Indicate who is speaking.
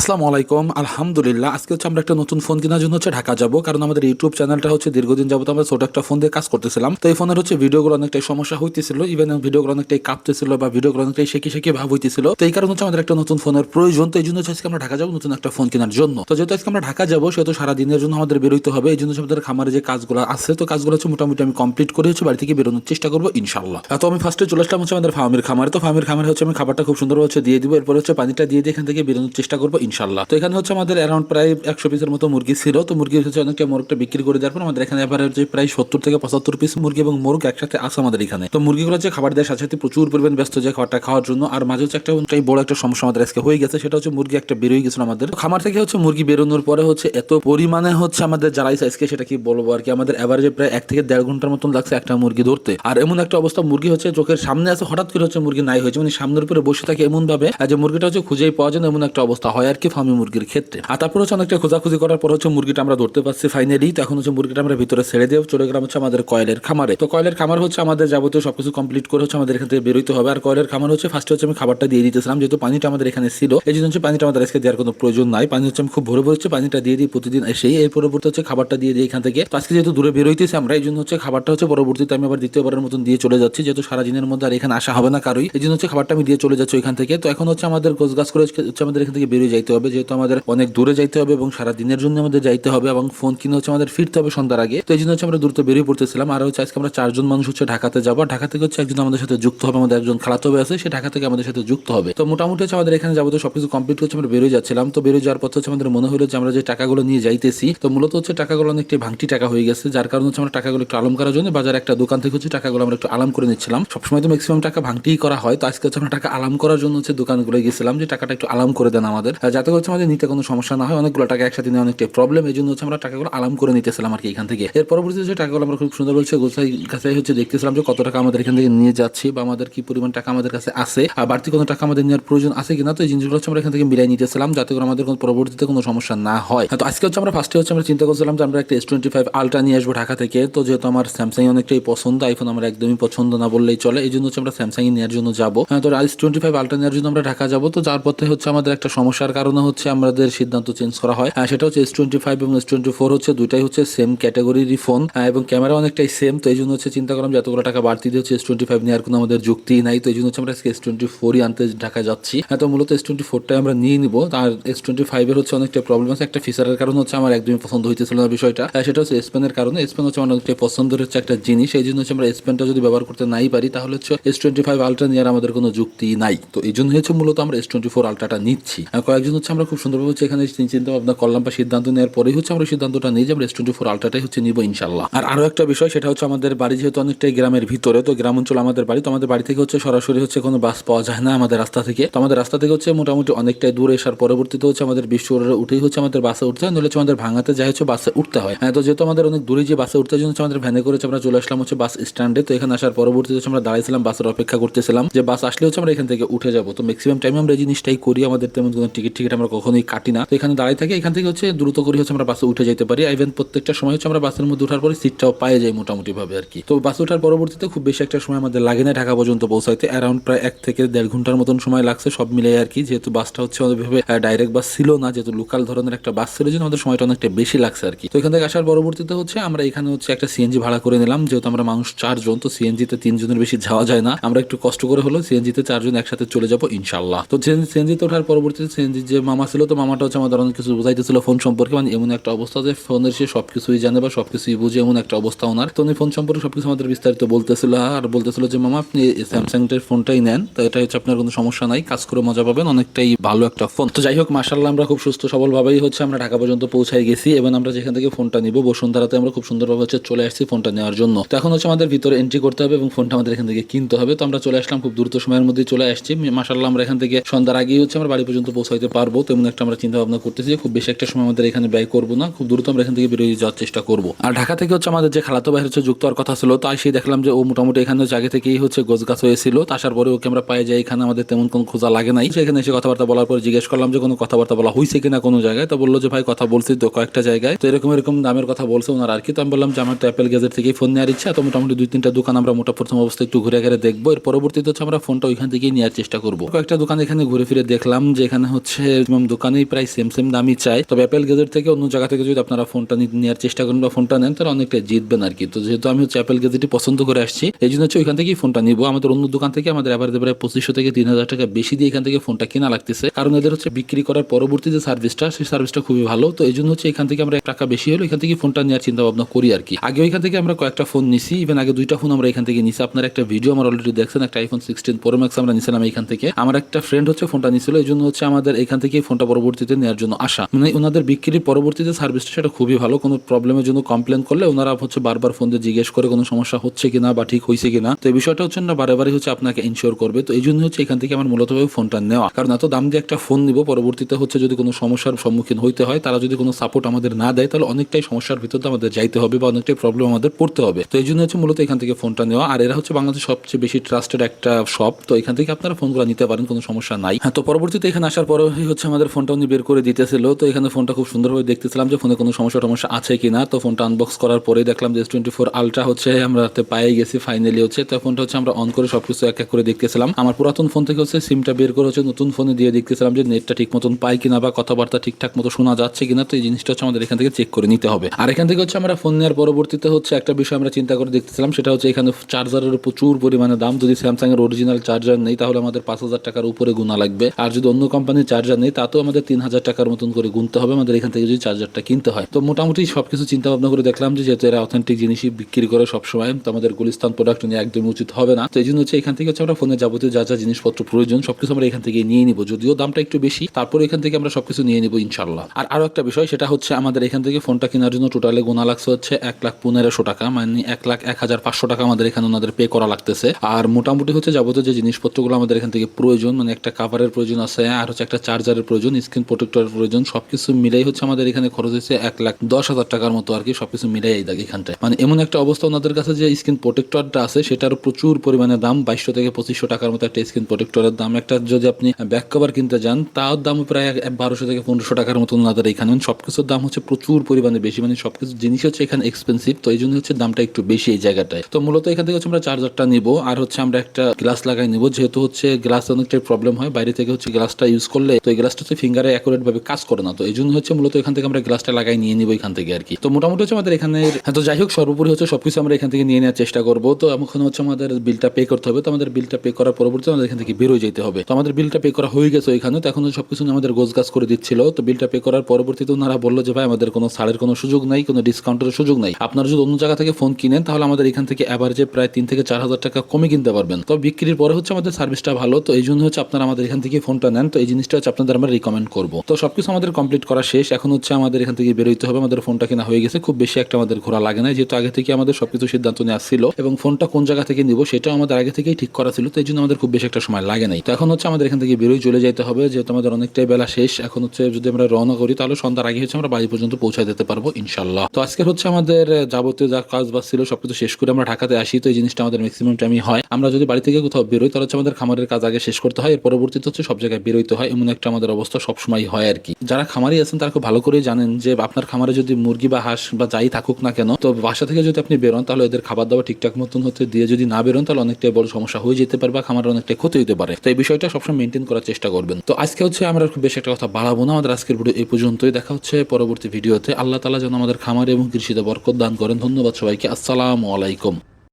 Speaker 1: আসসালামু আলাইকুম, আলহামদুলিল্লাহ। আজকে হচ্ছে আমরা একটা নতুন ফোন কেনার জন্য হচ্ছে ঢাকা যাব, কারণ আমাদের ইউটিউব চ্যানেলটা হচ্ছে দীর্ঘদিন যাবত আমরা ছোট একটা ফোন দিয়ে কাজ করতেছিলাম। তো এই ফোনের হচ্ছে ভিডিওগুলো অনেকটাই সমস্যা হইতেছিল ইভেন ভিডিওগুলো অনেকটাই কাঁপতেছিল বা ভিডিওগুলো অনেকটাই শেখে শেখে ভাব হইতেছিল। তো এই কারণে হচ্ছে আমাদের একটা নতুন ফোনের প্রয়োজন, তো এই জন্য আজকে আমরা ঢাকা যাব নতুন একটা ফোন কেনার জন্য। তো যেহেতু আজকে আমরা ঢাকা যাব, সেহেতু সারা দিনের জন্য আমাদের বেরোইতে হবে, এই জন্য আমাদের খামারে যে কাজগুলো আছে, তো কাজগুলো হচ্ছে মোটামুটি আমি কমপ্লিট করে হচ্ছে বাড়ি থেকে বেরোনোর চেষ্টা করব ইনশাল্লাহ তো আমি ফার্স্টে চলে আসলাম হচ্ছে আমাদের ফার্মের খামারে, তো ফার্মের খামারে হচ্ছে আমি খাবারটা খুব সুন্দর হচ্ছে দিয়ে দিব, এরপর হচ্ছে পানিটা দিয়ে দিয়ে এখান থেকে বেরোনোর চেষ্টা করব ইনশাল্লাহ তো এখানে হচ্ছে আমাদের অ্যারাউন্ড প্রায় একশো পিসের মতো মুরগি ছিল। তো মুরগি হচ্ছে অনেকে মোরগটা বিক্রি করে দেওয়ার পর আমাদের এখানে হচ্ছে প্রায় সত্তর থেকে পঁচাত্তর পিস মুরগি এবং মোরগ একসাথে আছে আমাদের এখানে। তো মুরগিগুলো হচ্ছে খাবার দেওয়ার সাথে সাথে প্রচুর পরিমাণ ব্যস্ত যে খাবারটা খাওয়ার জন্য। আর মাঝে হচ্ছে একটা বড় একটা সমস্যা আমাদের আজকে হয়ে গেছে, সেটা হচ্ছে মুরগি একটা বেরোয় গেছিল আমাদের। খামার থেকে হচ্ছে মুরগি বেরোনোর পরে হচ্ছে এত পরিমাণে হচ্ছে আমাদের জ্বালাইছে আজকে সেটা কি বলব আর কি? আমাদের এভারেজে প্রায় এক থেকে দেড় ঘণ্টার মতন লাগছে একটা মুরগি ধরতে। আর এমন একটা অবস্থা মুরগি হচ্ছে চোখের সামনে আছে, হঠাৎ করে হচ্ছে মুরগি নাই হয়েছে। মানে সামনের উপরে বসে থাকে এমন ভাবে যে মুরগিটা হচ্ছে খুঁজেই পাওয়া যায় এমন একটা অবস্থা হয় আর কি ফার্মি মুরগির ক্ষেত্রে। আর তারপর হচ্ছে অনেকটা খোঁজাখুঁজি করার পর হচ্ছে মুরগিটা আমরা ধরতে পারছি ফাইনালি তো এখন হচ্ছে মুরগিটা আমরা ভিতরে ছেড়ে দিয়ে চলে গেলাম হচ্ছে আমাদের কয়েলের খামারে। তো কয়েলের খামার হচ্ছে আমাদের যাবতীয় সবকিছু কমপ্লিট করে হচ্ছে আমাদের এখান থেকে বেরোতে হবে। আর কয়েলের খামার হচ্ছে ফার্স্টে হচ্ছে আমি খাবারটা দিয়ে দিতেছিলাম, যেহেতু পানিটা আমাদের এখানে ছিল। এই জন্য হচ্ছে পানিটা আমাদের আজকে দেওয়ার কোনো প্রয়োজন নাই। পানি হচ্ছে আমি খুব ভরে ভরে হচ্ছে পানিটা দিয়ে দিই প্রতিদিন এসেই। এই পরবর্তী হচ্ছে খাবারটা দিয়ে দিই এখান থেকে। আজকে যেহেতু দূরে বেরোইতেছি আমরা, এই জন্য হচ্ছে খাবারটা হচ্ছে পরবর্তীতে আমি আবার দ্বিতীয়বারের মতন দিয়ে চলে যাচ্ছি। যেহেতু সারা দিনের মধ্যে আর এখানে আসা হবে না কারোই। এই জন্য হচ্ছে খাবারটা আমি দিয়ে চলে যাচ্ছি ওইখান থেকে। তো এখন হচ্ছে আমাদের গোছ গাছ করে হচ্ছে আমাদের এখান থেকে বেরিয়ে যাইতে হবে, যেহেতু আমাদের অনেক দূরে যাইতে হবে এবং সারা দিনের জন্য আমাদের যাইতে হবে এবং ফোন কিনে হচ্ছে আমাদের ফিরতে হবে সন্ধ্যার আগে। তো এই জন্য হচ্ছে আমরা দ্রুত বেরিয়ে পড়তেছিলাম। আর হচ্ছে আজকে আমরা চারজন মানুষ হচ্ছে ঢাকাতে যাব। ঢাকা থেকে হচ্ছে একজন আমাদের সাথে যুক্ত হবে, আমাদের একজন খালাতো হবে আছে, সে ঢাকা থেকে আমাদের সাথে যুক্ত হবে। তো মোটামুটি হচ্ছে আমাদের এখানে যাব তো সবকিছু কমপ্লিট হচ্ছে আমরা বেরিয়ে যাচ্ছিলাম। তো বেরিয়ে যাওয়ার পথে হচ্ছে আমাদের মনে হলো যে আমরা যে টাকাগুলো নিয়ে যাইতেছি, তো মূলত হচ্ছে টাকাগুলো অনেকটাই ভাঙটি টাকা হয়ে গেছে, যার কারণে হচ্ছে আমরা টাকাগুলো একটু আলম করার জন্য বাজারে একটা দোকান থেকে হচ্ছে টাকাগুলো আমরা একটু আলাম করে নিচ্ছিলাম। সবসময় তো ম্যাক্সিমাম টাকা ভাঙটিই করা হয়, তো আজকে হচ্ছে আমরা টাকা আলাম করার জন্য হচ্ছে দোকানগুলো গেছিলাম, যে টাকাটা একটু আলাম করে দেন আমাদের। যাতে হচ্ছে আমাদের নিতে কোনো সমস্যা না হয় অনেকগুলো টাকা একসাথে নিয়ে অনেকটাই প্রবলেম এই জন্য হচ্ছে আমরা টাকাগুলো আলাম করে নিতেছিলাম আর কি এখান থেকে। এর পরবর্তীতে যে টাকাগুলো আমরা খুব সুন্দর হচ্ছে গোসাই কাছে হচ্ছে দেখতেছিলাম যে কত টাকা আমাদের এখান থেকে নিয়ে যাচ্ছে বা আমাদের কি পরিমাণ টাকা আমাদের কাছে আছে আর বাড়তি কোনো টাকা আমাদের নেওয়ার প্রয়োজন আছে কিনা তো এই জিনিসগুলো হচ্ছে আমরা এখান থেকে মিলাই নিতেছিলাম যাতে করে আমাদের কোনো পরবর্তীতে কোনো সমস্যা না হয়। তো আজকে হচ্ছে আমরা ফার্স্টে হচ্ছে আমরা চিন্তা করছিলাম যে আমরা একটা এস টোয়েন্টি ফাইভ আলট্রা নিয়ে আসব ঢাকা থেকে তো যেহেতু আমার স্যামসাং অনেকটাই পছন্দ আইফোন আমার একদমই পছন্দ না বললেই চলে এই জন্য হচ্ছে আমরা স্যামসাং নেওয়ার জন্য যাব। হ্যাঁ, তো এস টোয়েন্টি ফাইভ আলট্রা নেওয়ার জন্য আমরা ঢাকা যাব তো যার পথে হচ্ছে আমাদের একটা সমস্যার কারণে হচ্ছে আমাদের সিদ্ধান্ত চেঞ্জ করা হয়। সেটা হচ্ছে এস টোয়েন্টি ফাইভ এবং এস টোয়েন্টি ফোর হচ্ছে দুইটাই হচ্ছে সেম ক্যাটাগরিরই ফোন এবং ক্যামেরা অনেকটাই সেম তো এই জন্য হচ্ছে চিন্তা করলাম যে এতগুলো টাকা বাড়তি দিয়ে হচ্ছে এস টোয়েন্টি ফাইভ নেওয়ার কোনো আমাদের যুক্তি নাই। তো এই জন্য হচ্ছে আমরা এস টোয়েন্টি ফোরই আনতে ঢাকা যাচ্ছি। তো মূলত এস টোয়েন্টি ফোরটাই আমরা নিয়ে নিব। আর এস টোয়েন্টি ফাইভের হচ্ছে অনেকটা প্রবলেম আছে। একটা ফিচারের কারণে হচ্ছে আমার একদমই পছন্দ হইতেছিল না বিষয়টা। সেটা হচ্ছে স্পেনের কারণে। স্পেন হচ্ছে অনেকটা পছন্দের হচ্ছে একটা জিনিস। এই জন্য হচ্ছে আমরা স্পেনটা যদি ব্যবহার করতে নাই পারি, তাহলে হচ্ছে এস টোয়েন্টি ফাইভ আলট্রা নেওয়ার আমাদের কোনো যুক্তি নাই। তো এই জন্য হচ্ছে মূলত আমরা এস টোয়েন্টি ফোর আলট্রাটা নিচ্ছি আর কয়েকজন হচ্ছে আমরা খুব সুন্দরভাবে হচ্ছে এখানে চিন্তা ভাবনা করলাম বা সিদ্ধান্ত নেওয়ার পরেই হচ্ছে আমরা সিদ্ধান্তটা নিই যে আমরা এস টোয়েন্টি ফোর আলট্রাটাই হচ্ছে নিব ইনশাল্লাহ আর আরও একটা বিষয়, সেটা হচ্ছে আমাদের বাড়ি যেহেতু অনেকটাই গ্রামের ভিতরে, তো গ্রাম অঞ্চল আমাদের বাড়ি, তো আমাদের বাড়ি থেকে হচ্ছে সরাসরি হচ্ছে কোনো বাস পাওয়া যায় না আমাদের রাস্তা থেকে। তো আমাদের রাস্তা থেকে হচ্ছে মোটামুটি অনেকটাই দূরে আসার পরবর্তীতে হচ্ছে আমাদের বিশ্বরে উঠেই হচ্ছে আমাদের বাসে উঠতে হয়, নইলে হচ্ছে আমাদের ভাঙাতে যাই হচ্ছে বাসে উঠতে হয়। হ্যাঁ তো যেহেতু আমাদের অনেক দূরে যে বাসে উঠতে জন্য আমাদের ভ্যানে করেছে আমরা চলে আসলাম হচ্ছে বাস স্ট্যান্ডে। তো এখানে আসার পরবর্তীতে হচ্ছে আমরা দাঁড়াইছিলাম, বাসের অপেক্ষা করতেছিলাম। যে বাস আসলে হচ্ছে আমরা এখান থেকে উঠে যাব। তো ম্যাক্সিমাম টাইমে আমরা এই জিনিসটাই করি, আমাদের তেমন কোনো টিকিট টিকিট আমরা কখনোই কাটি না। তো এখানে দাঁড়িয়ে থাকি, এখান থেকে হচ্ছে দ্রুত করে হচ্ছে আমরা বাসে উঠে যেতে পারি। ইভেন প্রত্যেকটা সময় হচ্ছে আমরা বাসের মধ্যে ওঠার পরে সিটটাও পাই যাই মোটামুটি ভাবে আর কি। তো বাসে ওঠার পরবর্তীতে খুব বেশি একটা সময় আমাদের লাগে না ঢাকা পর্যন্ত পৌঁছাইতে। অ্যারাউন্ড প্রায় এক থেকে দেড় ঘণ্টার মতন সময় লাগছে সব মিলে আর কি। যেহেতু বাসটা হচ্ছে ওইভাবে ডাইরেক্ট বাস ছিল না, যেহেতু লোকাল ধরনের একটা বাস ছিল জন্য আমাদের সময়টা অনেকটা বেশি লাগছে আর কি। তো এখান থেকে আসার পরবর্তীতে হচ্ছে আমরা এখানে হচ্ছে একটা সিএনজি ভাড়া করে নিলাম। যেহেতু আমরা মানুষ চারজন, তো সিএনজিতে তিনজনের বেশি যাওয়া যায় না। আমরা একটু কষ্ট করে হলো সিএনজিতে চারজন একসাথে চলে যাব ইনশাল্লাহ তো সিএনজিতে ওঠার পরবর্তীতে সিএনজি যে মামা ছিল, তো মামাটা হচ্ছে আমাদের অনেক কিছু বোঝাইতেছিল ফোন সম্পর্কে। মানে এমন একটা অবস্থা যে ফোনের সে সবকিছুই জানে বা সবকিছুই বুঝে, এমন একটা অবস্থা ওনার। তো উনি ফোন সম্পর্কে সবকিছু আমাদের বিস্তারিত বলতেছিল, আর বলতেছিল যে, মামা, আপনি স্যামসাং এর ফোনটাই নেন। তো এটা হচ্ছে আপনার কোনো সমস্যা নাই, কাজ করে মজা পাবেন, অনেকটাই ভালো একটা ফোন। তো যাই হোক মাসাল্লাহ আমরা খুব সুস্থ সবল ভাবেই হচ্ছে আমরা ঢাকা পর্যন্ত পৌঁছাই গেছি। এবং আমরা যেখান থেকে ফোনটা নিব, বসুন্ধরাতে আমরা খুব সুন্দরভাবে হচ্ছে চলে আসছি ফোনটা নেওয়ার জন্য। তো এখন হচ্ছে আমাদের ভিতরে এন্ট্রি করতে হবে এবং ফোনটা আমাদের এখান থেকে কিনতে হবে। তো আমরা চলে আসলাম, খুব দ্রুত সময়ের মধ্যে চলে আসছি। মাসাল্লাহ আমরা এখান থেকে সন্ধ্যার আগেই হচ্ছে আমরা বাড়ি পর্যন্ত পৌঁছাইতে পারব তেমন একটা আমরা চিন্তা ভাবনা করতেছি খুব বেশি একটা সময় আমাদের এখানে ব্যয় করব না, খুব দ্রুত আমরা এখান থেকে বেরিয়ে যাওয়ার চেষ্টা করব। আর ঢাকা থেকে হচ্ছে আমাদের যে খালাতো ভাই হচ্ছে যুক্ত হওয়ার কথা ছিল, তাই সেই দেখলাম যে ও মোটামুটি এখানে আগে থেকেই হচ্ছে গোছ গাছ হয়েছিল আসার পরে ওকে আমরা পাই যাই এখানে আমাদের তেমন কোনো খোঁজা লাগে নাই। সেখানে এসে কথাবার্তা বলার পর জিজ্ঞেস করলাম যে কোনো কথাবার্তা বলা হয়েছে কিনা কোনো জায়গায়, তো বলল যে, ভাই, কথা বলছি তো কয়েকটা জায়গায়। তো এরকম এরকম দামের কথা বলছে ওনার আর কি। তো আমি বললাম যে, আমার তো অ্যাপেল গ্যাজেট থেকেই ফোন নেওয়ার ইচ্ছা, তো মোটামুটি দুই তিনটা দোকান আমরা মোটা প্রথম অবস্থায় একটু ঘুরে ঘুরে দেখব। এর পরবর্তীতে হচ্ছে আমরা ফোনটা ওইখান থেকেই নেওয়ার চেষ্টা করব। কয়েকটা দোকান এখানে ঘুরে ফিরে দেখলাম যে এখানে হচ্ছে ম্যাক্সিমাম দোকানেই প্রায় সেম সেম দামই চায় তবে অ্যাপেল গেজেট থেকে অন্য জায়গা থেকে যদি আপনারা ফোনটা নেওয়ার চেষ্টা করেন বা ফোনটা নেন, তাহলে অনেকটা জিতবেন আর কি তো যেহেতু আমি হচ্ছে অ্যাপেল গেজেটই পছন্দ করে আসছি এই জন্য হচ্ছে ওইখান থেকেই ফোনটা নিবো। আমাদের অন্য দোকান থেকে আমাদের এবার প্রায় পঁচিশশো থেকে তিন হাজার টাকা বেশি দিয়ে এখান থেকে ফোনটা কেনা লাগতেছে। কারণ এদের হচ্ছে বিক্রি করার পরবর্তী যে সার্ভিসটা সেই সার্ভিসটা খুবই ভালো। তো এই জন্য হচ্ছে এখান থেকে আমরা টাকা বেশি হলো এখান থেকে ফোনটা নেওয়ার চিন্তা ভাবনা করি আর কি আগে ওইখান থেকে আমরা কয়েকটা ফোন নিছি ইভেন আগে দুইটা ফোন আমরা এখান থেকে নিছি। আপনার একটা ভিডিও আমার অলরেডি দেখছেন, একটা আইফোন সিক্সটিন প্রো ম্যাক্স আমরা নিছিলাম এখান থেকে। আমার একটা ফ্রেন্ড হচ্ছে ফোনটা নিছিল এই জন্য হচ্ছে আমাদের এখান থেকে ফোনটা পরবর্তীতে নেওয়ার জন্য আসা মানে ওনাদের বিক্রির পরবর্তীতে সার্ভিসটা সেটা খুবই ভালো, কোনো প্রবলেমের জন্য কমপ্লেন করলে ওনারা হচ্ছে বারবার ফোন দিয়ে জিজ্ঞেস করে কোনো সমস্যা হচ্ছে কিনা বা ঠিক হয়েছে কিনা। তো এই বিষয়টা হচ্ছে না বারে হচ্ছে আপনাকে ইনশিওর করবে। তো এই জন্য হচ্ছে এখান থেকে আমার মূলত ফোনটা নেওয়া। কারণ এত দাম দিয়ে একটা ফোন নিব, পরবর্তীতে হচ্ছে যদি কোনো সমস্যার সম্মুখীন হইতে হয়, তারা যদি কোনো সাপোর্ট আমাদের না দেয়, তাহলে অনেকটাই সমস্যার ভিতরে আমাদের যাইতে হবে বা অনেকটাই প্রবলেম আমাদের পড়তে হবে। তো এই জন্য হচ্ছে মূলত এখান থেকে ফোনটা নেওয়া। আর এরা হচ্ছে বাংলাদেশের সবচেয়ে বেশি ট্রাস্টেড একটা শপ তো এখান থেকে আপনারা ফোনগুলো নিতে পারেন, কোনো সমস্যা নাই। হ্যাঁ তো পরবর্তীতে এখানে আসার পরে হচ্ছে আমাদের ফোনটা উনি বের করে দিতেছিল, তো এখানে ফোনটা খুব সুন্দরভাবে দেখতেছিলাম যে ফোনে কোনো সমস্যা টমস্যা আছে কিনা, তো ফোনটা আনবক্স করার পরেই দেখলাম যে টোয়েন্টি ফোর আলট্রা হচ্ছে আমরা হাতে পায়ে গেছি ফাইনালি হচ্ছে, তো ফোনটা হচ্ছে আমরা অন করে সবকিছু এক এক করে দেখতেছিলাম। আমার পুরাতন ফোন থেকে হচ্ছে সিমটা বের করে হচ্ছে নতুন ফোনে দিয়ে দেখতেছিলাম যে নেটটা ঠিক মতন পাই কিনা বা কথাবার্তা ঠিকঠাক মতো শোনা যাচ্ছে কিনা, তো এই জিনিসটা হচ্ছে আমাদের এখান থেকে চেক করে নিতে হবে। আর এখান থেকে হচ্ছে আমরা ফোন নেওয়ার পরবর্তীতে হচ্ছে একটা বিষয় আমরা চিন্তা করে দেখতেছিলাম, সেটা হচ্ছে এখানে চার্জারের প্রচুর পরিমাণে দাম, যদি স্যামসাং এর অরিজিনাল চার্জার নেই, তাহলে আমাদের পাঁচ হাজার টাকার উপরে গুণা লাগবে। আর যদি অন্য কোম্পানির চার্জার নেই, তাতেও আমাদের তিন হাজার টাকার মতন করে গুনতে হবে, আমাদের এখান থেকে যদি চার্জারটা কিনতে হয়। তো মোটামুটি সবকিছু চিন্তা ভাবনা করে দেখলাম যে যেহেতু এরা অথেন্টিক জিনিসই বিক্রি করে সবসময়, তো আমাদের গুলিস্তান প্রোডাক্ট নিয়ে একদমই উচিত হবে না। তো এই জন্য হচ্ছে এখান থেকে হচ্ছে আমরা ফোনে যাবতীয় যা যা জিনিসপত্র প্রয়োজন, সবকিছু আমরা এখান থেকে নিয়ে নিবো। যদিও দামটা একটু বেশি তারপর এখান থেকে আমরা সবকিছু নিয়ে নিবো ইনশাল্লাহ আর আরও একটা বিষয়, সেটা হচ্ছে আমাদের এখান থেকে ফোনটা কেনার জন্য টোটালে গোনা লাগছে হচ্ছে এক লাখ পনেরোশো টাকা মানে এক লাখ এক হাজার পাঁচশো টাকা আমাদের এখানে ওনাদের পে করা লাগতেছে। আর মোটামুটি হচ্ছে যাবতীয় যে জিনিসপত্রগুলো আমাদের এখান থেকে প্রয়োজন মানে একটা কাভারের প্রয়োজন আছে, আর হচ্ছে একটা চার্জারের প্রয়োজন, স্ক্রিন প্রোটেক্টরের প্রয়োজন, সবকিছু মিলাই হচ্ছে আমাদের এখানে খরচ হচ্ছে এক লাখ দশ হাজার টাকার মতো আর কি, সবকিছু মিলাই এই এখানটায়। মানে এমন একটা অবস্থা ওনাদের কাছে যে স্ক্রিন প্রোটেক্টরটা আছে, সেটার প্রচুর পরিমাণে দাম, বাইশশো থেকে পঁচিশশো টাকার মতো একটা স্ক্রিন প্রোটেক্টরের দাম। একটা যদি আপনি ব্যাক কভার কিনতে যান তার দাম প্রায় বারোশো থেকে পনেরোশো টাকার মতো ওনাদের এখানে। মানে সবকিছুর দাম হচ্ছে প্রচুর পরিমাণে বেশি মানে সবকিছু জিনিস হচ্ছে এখানে এক্সপেন্সিভ তো এই জন্য হচ্ছে দামটা একটু বেশি এই জায়গাটায়। তো মূলত এখান থেকে হচ্ছে আমরা চার্জারটা নিব, আর হচ্ছে আমরা একটা গ্লাস লাগাই নিব, যেহেতু হচ্ছে গ্লাস অনেকটাই প্রবলেম হয়, বাইরে থেকে হচ্ছে গ্লাসটা ইউজ করলে তো এই গ্লাসটা হচ্ছে ফিঙ্গারে অ্যাকুরেট ভাবে কাজ করে না, তো এই জন্য হচ্ছে মূলত এখান থেকে আমরা গ্লাসটা লাগাই, নিয়ে নিব এখান থেকে আর কি। তো মোটামুটি হচ্ছে আমাদের এখানে হ্যাঁ তো যাই হোক সর্বোপরি হচ্ছে সবকিছু আমরা এখান থেকে নিয়ে নেওয়ার চেষ্টা করব। তো এখন হচ্ছে আমাদের বিলটা পে করতে হবে। তো আমাদের বিলটা পে করার পরবর্তী আমাদের এখান থেকে বেরোয় যেতে হবে। তো আমাদের বিলটা পে করা হয়ে গেছে ওইখানে। তো এখন সবকিছু আমাদের গোছ গাছ করে দিচ্ছিল। তো বিলটা পে করার পরবর্তীতে ওনারা বলল যে, ভাই, আমাদের কোনো ছাড়ের কোনো সুযোগ নাই, কোনো ডিসকাউন্টের সুযোগ নাই। আপনারা যদি অন্য জায়গা থেকে ফোন কিনেন, তাহলে আমাদের এখান থেকে অ্যাভারেজে প্রায় তিন থেকে চার হাজার টাকা কমে কিনতে পারবেন। তো বিক্রির পরে হচ্ছে আমাদের সার্ভিসটা ভালো। তো এই জন্য হচ্ছে আপনারা আমাদের এখান থেকে ফোনটা নেন। তো এই জিনিসটা হচ্ছে আপনাদের আমরা রিকমেন্ড করব। তো সবকিছু আমাদের কমপ্লিট করা শেষ। এখন হচ্ছে আমাদের এখান থেকে বেরোইতে হবে। আমাদের ফোনটা কেনা হয়ে গেছে। খুব বেশি একটা আমাদের ঘোরা লাগে না যেহেতু আগে থেকে আমাদের সবকিছু সিদ্ধান্ত নেওয়া ছিল এবং ফোনটা কোন জায়গা থেকে নিব সেটাও আমাদের আগে থেকেই ঠিক করা ছিল। তো এই জন্য আমাদের খুব বেশি একটা সময় লাগে নাই। তো এখন হচ্ছে আমাদের এখান থেকে বেরোই চলে যেতে হবে। যেহেতু আমাদের অনেকটাই বেলা শেষ। এখন হচ্ছে যদি আমরা রওনা করি তাহলে সন্ধ্যার আগে হচ্ছে আমরা বাড়ি পর্যন্ত পৌঁছায় দিতে পারব ইনশাল্লাহ তো আজকে হচ্ছে আমাদের যাবতীয় যা কাজ বাজ ছিল সবকিছু শেষ করে আমরা ঢাকাতে আসি। তো এই জিনিসটা আমাদের ম্যাক্সিমাম টাইমই হয়। আমরা যদি বাড়ি থেকে কোথাও বেরোই তাহলে হচ্ছে আমাদের খামারের কাজ আগে শেষ করতে হয়। এর পরবর্তীতে হচ্ছে সব জায়গায় বেরোইতে হয়। এমন একটা আমাদের অবস্থা সবসময় হয় আর কি। যারা খামারি আছেন, তারা খুব ভালো করেই জানেন যে আপনার খামারে যদি মুরগি বা হাঁস বা যাই থাকুক না কেন, তো বাসা থেকে যদি আপনি বেরোন, তাহলে এদের খাবার দাবার ঠিকঠাক মতন হতে দিয়ে যদি না বেরোন, তাহলে অনেকটাই বড় সমস্যা হয়ে যেতে পারে বা খামারের অনেকটাই ক্ষতি হতে পারে। তো এই বিষয়টা সবসময় মেনটেন করার চেষ্টা করবেন। তো আজকে হচ্ছে আমরা খুব বেশি একটা কথা বাড়াবো না। আমাদের আজকের ভিডিও এই পর্যন্তই। দেখা হচ্ছে পরবর্তী ভিডিওতে। আল্লাহ তালা যেন আমাদের খামারে এবং কৃষিতে বরকত দান করেন। ধন্যবাদ সবাইকে। আসসালামু আলাইকুম।